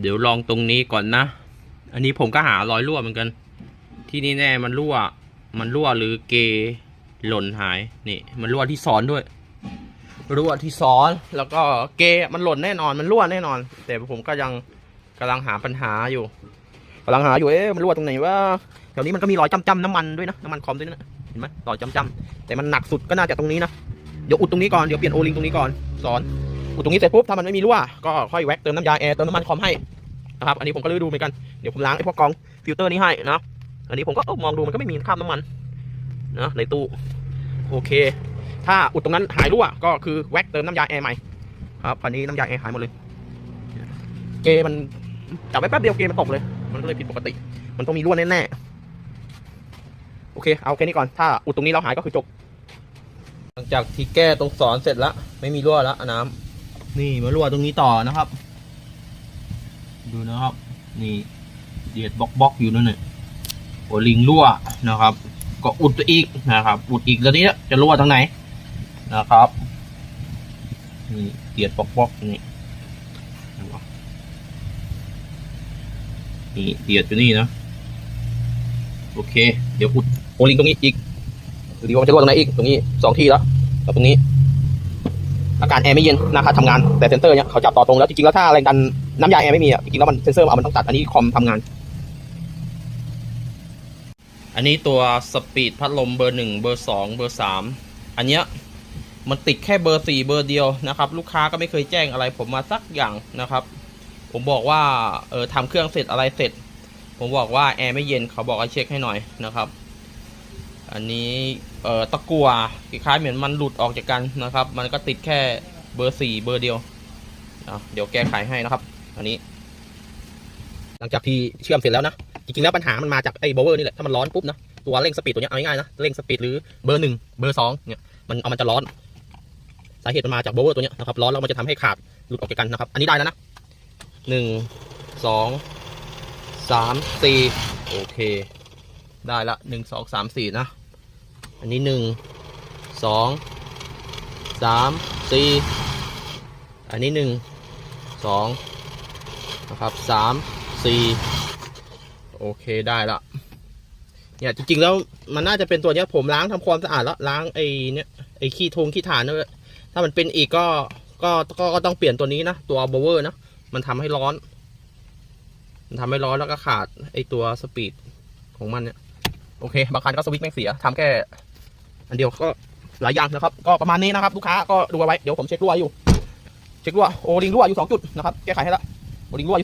เดี๋ยวลองตรงนี้ก่อนนะ อันนี้ผมก็หารอยรั่วเหมือนกัน ที่นี่แน่มันรั่ว มันรั่วหรือเกหล่นหาย นี่ มันรั่วที่ซ้อนด้วย รั่วที่ซ้อน แล้วก็เกมันหล่นแน่นอน มันรั่วแน่นอน แต่ผมก็ยังกำลังหาปัญหาอยู่กำลังหาอยู่ เอ๊ะ มันรั่วตรงไหนว่าแถวนี้มันก็มีรอยจ้ำๆน้ำมันด้วยนะ น้ำมันคอมด้วยนะ เห็นไหมรอยจ้ำๆแต่มันหนักสุดก็น่าจะตรงนี้นะ เดี๋ยวอุดตรงนี้ก่อน เดี๋ยวเปลี่ยนโอลิงตรงนี้ก่อน สอน อุดตรงนี้เสร็จปุ๊บถ้ามันไม่มีรั่วก็ค่อยแว็กเติมน้ำยาแอร์เติมน้ำมันคอมให้นะครับอันนี้ผมก็เลยดูเหมือนกันเดี๋ยวผมล้างไอ้พวกกรองฟิลเตอร์นี้ให้นะอันนี้ผมก็อมองดูมันก็ไม่มีคราบน้ำมันนะในตู้โอเค ถ้าอุดตรงนั้นหายรั่วก็คือแว็กเติมน้ำยาแอร์ใหม่ครับอันนี้น้ำยาแอร์หายหมดเลยเกมันจับไว้แป๊บเดียวเกมันตกเลย มันก็เลยผิดปกติ มันต้องมีรั่วแน่ๆโอเคเอาแค่นี้ก่อนถ้าอุดตรงนี้แล้วหายก็คือจบหลังจากที่แก้ตรงสอนเสร็จแล้วไม่มีรั่วแล้วน้ำ นี่มารั่วตรงนี้ต่อนะครับ ดูนะครับ นี่เดียดบล็อกบล็อกอยู่นั่นน่ะโอลิงรั่วนะครับ ก็อุดตัวอีกนะครับ อุดอีกแล้วนี้จะรั่วทางไหนนะครับนี่เดียดบล็อกบล็อกนี่นะครับนี่เดียดอยู่นี่นะโอเค เดี๋ยวอุดโอลิงตรงนี้อีกดูดีว่าจะรั่วตรงไหนอีกตรงนี้สองที่แล้วแล้วตรงนี้ อาการแอร์ไม่เย็นนะครับทำงานแต่เซนเซอร์เนี่ยเขาจับต่อตรงแล้วจริงๆแล้วถ้าแรงดันน้ำยาแอร์ไม่มีอะจริงๆแล้วมันเซนเซอร์เอามันต้องตัดอันนี้คอมทำงาน อันนี้ตัวสปีดพัดลมเบอร์หนึ่งเบอร์สองเบอร์สามอันเนี้ยมันติดแค่เบอร์สี่เบอร์เดียวนะครับ ลูกค้าก็ไม่เคยแจ้งอะไรผมมาสักอย่างนะครับ ผมบอกว่าเออทำเครื่องเสร็จอะไรเสร็จ ผมบอกว่าแอร์ไม่เย็นเขาบอกให้เช็คให้หน่อยนะครับ อันนี้ ตะกัวคล้ายเหมือนมันหลุดออกจากกันนะครับ มันก็ติดแค่เบอร์สี่เบอร์เดียวเดี๋ยวแก้ไขให้นะครับ อันนี้ หลังจากที่เชื่อมเสร็จแล้วนะ จริงๆแล้วปัญหามันมาจากไอ้โบเวอร์นี่แหละ ถ้ามันร้อนปุ๊บนะ ตัวเร่งสปีดตัวเนี้ยเอาง่ายๆนะ เร่งสปีดหรือเบอร์หนึ่งเบอร์สองเนี่ย มันเอามันจะร้อน สาเหตุมันมาจากโบเวอร์ตัวเนี้ยนะครับ ร้อนแล้วมันจะทำให้ขาดหลุดออกจากกันนะครับ อันนี้ได้แล้วนะหนึ่งสองสามสี่โอเค ได้ละหนึ่งสองสามสี่นะ อันนี้หนึ่งสองสามสี่อันนี้หนึ่งสองนะครับสามสี่โอเคได้ละเนี่ยจริงๆแล้วมันน่าจะเป็นตัวเนี้ยผมล้างทำความสะอาดแล้วล้างไอ้เนี่ยไอ้ขี้ทงขี้ฐานด้วยถ้ามันเป็นอีกก็ก็ก็ก็ต้องเปลี่ยนตัวนี้นะตัวโบเวอร์นะมันทำให้ร้อน มันทำให้ร้อนแล้วก็ขาดไอ้ตัวสปีดของมันเนี่ยโอเคบางคันก็สวิตช์แม่งเสียทำแค่ อันเดียวก็หลายอย่างนะครับ ก็ประมาณนี้นะครับลูกค้าก็ดูเอาไว้เดี๋ยวผมเช็ครั่วอยู่ เช็ครั่วโอลิงรั่วอยู่สองจุดนะครับแก้ไขให้ละโอลิงรั่ว